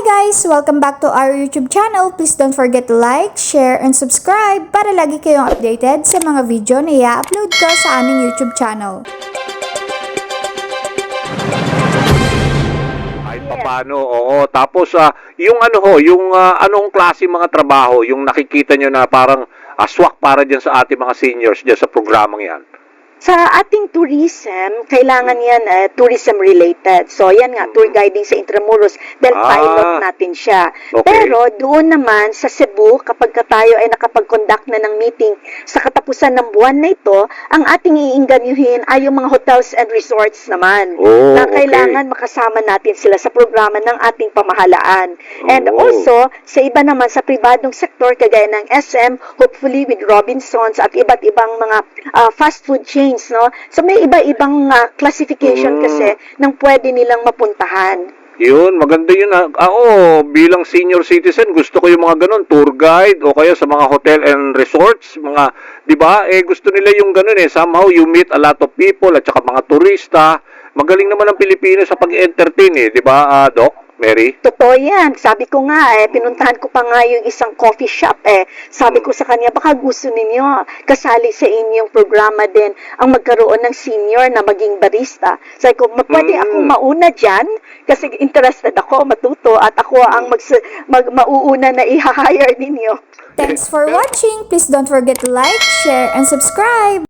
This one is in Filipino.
guys! Welcome back to our YouTube channel. Please don't forget to like, share, and subscribe para lagi kayong updated sa mga video na i-upload ko sa aming YouTube channel. Kahit paano, oo. Tapos, ah, yung ano ho, yung ah, anong klase mga trabaho, yung nakikita nyo na parang aswak para dyan sa ating mga seniors dyan sa programang yan. Sa ating tourism, kailangan yan eh, tourism related. So yan nga, tour guiding sa Intramuros dahil Ah. pilot natin siya. Okay. Pero doon naman sa Cebu, kapag ka tayo ay nakapag-conduct na ng meeting sa katapusan ng buwan na ito, ang ating iinganyuhin ay yung mga hotels and resorts naman. Oh, na okay. kailangan makasama natin sila sa programa ng ating pamahalaan. And Oh. also, sa iba naman sa pribadong sektor, kagaya ng SM, hopefully with Robinsons at iba't ibang mga ah, fast food chains, no? So may iba-ibang ah, classification Mm. kasi ng pwede nilang mapuntahan. Yun, maganda yun. ah. Ako, bilang senior citizen, gusto ko yung mga ganun, tour guide o kaya sa mga hotel and resorts, mga, di ba? Eh, gusto nila yung ganun eh. Somehow, you meet a lot of people at saka mga turista. Magaling naman ang Pilipino sa pag-entertain eh, di ba, ah, Doc? Mary? Totoo yan. Sabi ko nga, eh, pinuntahan ko pa nga yung isang coffee shop. Eh. Sabi ko sa kanya, baka gusto ninyo kasali sa inyong programa din ang magkaroon ng senior na maging barista. Sabi ko, "Ma- pwede Mm. akong mauna dyan kasi interested ako matuto at ako ang mag, mag mauuna na i-hire ninyo. Thanks for watching! Please don't forget to like, share, and subscribe!